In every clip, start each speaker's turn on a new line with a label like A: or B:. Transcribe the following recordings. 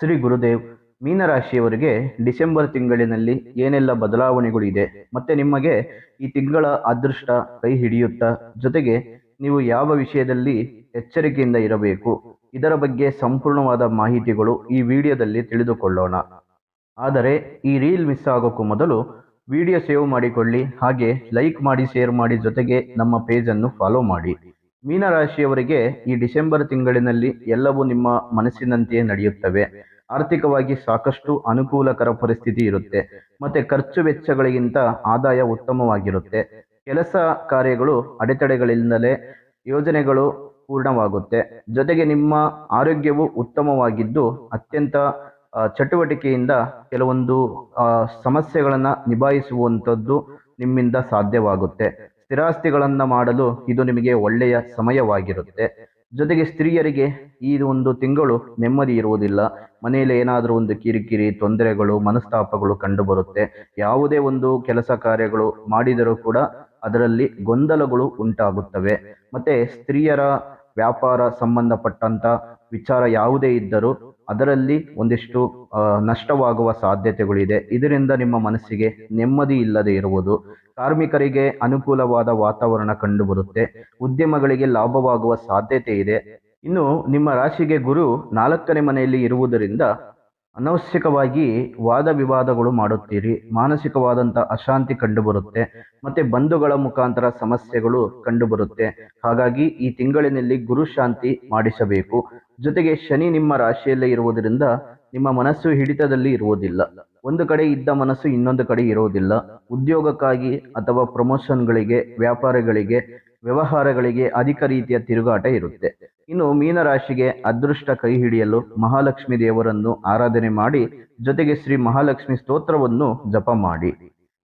A: Shri Gurudev, ಮೀನರಾಶಿಯವರಿಗೆ December ತಿಂಗಳಿನಲ್ಲಿ ಏನೆಲ್ಲ ಬದಲಾವಣೆಗಳು ಇದೆ? ಮತ್ತೆ ನಿಮಗೆ ಈ ತಿಂಗಳ ಅದೃಷ್ಟ ಕೈ ಹಿಡಿಯುತ್ತಾ? ಜೊತೆಗೆ ನೀವು ಯಾವ ವಿಷಯದಲ್ಲಿ ಎಚ್ಚರಿಕೆಯಿಂದ ಇರಬೇಕು? ಇದರ ಬಗ್ಗೆ ಸಂಪೂರ್ಣವಾದ ಮಾಹಿತಿಗಳು ಈ ವಿಡಿಯೋದಲ್ಲಿ ತಿಳಿದುಕೊಳ್ಳೋಣ. ಆದರೆ, ಈ ರೀಲ್ ಮಿಸ್ ಆಗೋಕ್ಕೂ ಮೊದಲು ವಿಡಿಯೋ ಸೇವ್ ಮಾಡಿಕೊಳ್ಳಿ, ಹಾಗೆ ಲೈಕ್ ಮಾಡಿ, ಶೇರ್ ಮಾಡಿ ಜೊತೆಗೆ ನಮ್ಮ ಪೇಜನ್ನು ಫಾಲೋ ಮಾಡಿ. ಮೀನರಾಶಿಯವರಿಗೆ ಈ ಡಿಸೆಂಬರ್ ತಿಂಗಳಿನಲ್ಲಿ ಎಲ್ಲವೂ ನಿಮ್ಮ ಮನಸ್ಸಿನಂತೆಯೇ ನಡೆಯುತ್ತವೆ. ಆರ್ಥಿಕವಾಗಿ ಸಾಕಷ್ಟು ಅನುಕೂಲಕರ ಪರಿಸ್ಥಿತಿ ಇರುತ್ತೆ. ಮತ್ತೆ ಖರ್ಚು ವೆಚ್ಚಗಳಿಗಿಂತ ಆದಾಯ ಉತ್ತಮವಾಗಿರುತ್ತೆ. ಕೆಲಸ ಕಾರ್ಯಗಳು ಅಡೆತಡೆಗಳಿಂದಲೇ ಯೋಜನೆಗಳು ಪೂರ್ಣವಾಗುತ್ತೆ. ಜೊತೆಗೆ ನಿಮ್ಮ ಆರೋಗ್ಯವು ಉತ್ತಮವಾಗಿದ್ದು ಅತ್ಯಂತ ಚಟುವಟಿಕೆಯಿಂದ ಕೆಲವೊಂದು ಸಮಸ್ಯೆಗಳನ್ನು ನಿಭಾಯಿಸುವಂಥದ್ದು ನಿಮ್ಮಿಂದ ಸಾಧ್ಯವಾಗುತ್ತೆ. ಸ್ಥಿರಾಸ್ತಿಗಳನ್ನು ಮಾಡಲು ಇದು ನಿಮಗೆ ಒಳ್ಳೆಯ ಸಮಯವಾಗಿರುತ್ತೆ. ಜೊತೆಗೆ ಸ್ತ್ರೀಯರಿಗೆ ಈ ಒಂದು ತಿಂಗಳು ನೆಮ್ಮದಿ ಇರುವುದಿಲ್ಲ. ಮನೆಯಲ್ಲಿ ಏನಾದರೂ ಒಂದು ಕಿರಿಕಿರಿ, ತೊಂದರೆಗಳು, ಮನಸ್ತಾಪಗಳು ಕಂಡುಬರುತ್ತೆ. ಯಾವುದೇ ಒಂದು ಕೆಲಸ ಕಾರ್ಯಗಳು ಮಾಡಿದರೂ ಕೂಡ ಅದರಲ್ಲಿ ಗೊಂದಲಗಳು ಉಂಟಾಗುತ್ತವೆ. ಮತ್ತೆ ಸ್ತ್ರೀಯರ ವ್ಯಾಪಾರ ಸಂಬಂಧಪಟ್ಟಂತ ವಿಚಾರ ಯಾವುದೇ ಇದ್ದರೂ ಅದರಲ್ಲಿ ಒಂದಿಷ್ಟು ನಷ್ಟವಾಗುವ ಸಾಧ್ಯತೆಗಳಿದೆ. ಇದರಿಂದ ನಿಮ್ಮ ಮನಸ್ಸಿಗೆ ನೆಮ್ಮದಿ ಇಲ್ಲದೆ ಇರುವುದು. ಕಾರ್ಮಿಕರಿಗೆ ಅನುಕೂಲವಾದ ವಾತಾವರಣ ಕಂಡುಬರುತ್ತೆ. ಉದ್ಯಮಗಳಿಗೆ ಲಾಭವಾಗುವ ಸಾಧ್ಯತೆ ಇದೆ. ಇನ್ನು ನಿಮ್ಮ ರಾಶಿಗೆ ಗುರು ನಾಲ್ಕನೇ ಮನೆಯಲ್ಲಿ ಇರುವುದರಿಂದ ಅನವಶ್ಯಕವಾಗಿ ವಾದ ವಿವಾದಗಳು ಮಾಡುತ್ತೀರಿ. ಮಾನಸಿಕವಾದಂಥ ಅಶಾಂತಿ ಕಂಡುಬರುತ್ತೆ. ಮತ್ತೆ ಬಂಧುಗಳ ಮುಖಾಂತರ ಸಮಸ್ಯೆಗಳು ಕಂಡುಬರುತ್ತೆ. ಹಾಗಾಗಿ ಈ ತಿಂಗಳಿನಲ್ಲಿ ಗುರು ಶಾಂತಿ ಮಾಡಿಸಬೇಕು. ಜೊತೆಗೆ ಶನಿ ನಿಮ್ಮ ರಾಶಿಯಲ್ಲೇ ಇರುವುದರಿಂದ ನಿಮ್ಮ ಮನಸ್ಸು ಹಿಡಿತದಲ್ಲಿ ಇರುವುದಿಲ್ಲ. ಒಂದು ಕಡೆ ಇದ್ದ ಮನಸ್ಸು ಇನ್ನೊಂದು ಕಡೆ ಇರುವುದಿಲ್ಲ. ಉದ್ಯೋಗಕ್ಕಾಗಿ ಅಥವಾ ಪ್ರಮೋಷನ್ಗಳಿಗೆ ವ್ಯಾಪಾರಗಳಿಗೆ, ವ್ಯವಹಾರಗಳಿಗೆ ಅಧಿಕ ರೀತಿಯ ತಿರುಗಾಟ ಇರುತ್ತೆ. ಇನ್ನು ಮೀನರಾಶಿಗೆ ಅದೃಷ್ಟ ಕೈ ಹಿಡಿಯಲು ಮಹಾಲಕ್ಷ್ಮಿ ದೇವರನ್ನು ಆರಾಧನೆ ಮಾಡಿ, ಜೊತೆಗೆ ಶ್ರೀ ಮಹಾಲಕ್ಷ್ಮಿ ಸ್ತೋತ್ರವನ್ನು ಜಪ ಮಾಡಿ.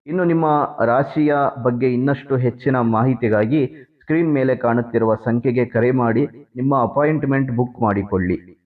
A: ಇನ್ನು ನಿಮ್ಮ ರಾಶಿಯ ಬಗ್ಗೆ ಇನ್ನಷ್ಟು ಹೆಚ್ಚಿನ ಮಾಹಿತಿಗಾಗಿ ಸ್ಕ್ರೀನ್ ಮೇಲೆ ಕಾಣುತ್ತಿರುವ ಸಂಖ್ಯೆಗೆ ಕರೆ ಮಾಡಿ, ನಿಮ್ಮ ಅಪಾಯಿಂಟ್ಮೆಂಟ್ ಬುಕ್ ಮಾಡಿಕೊಳ್ಳಿ.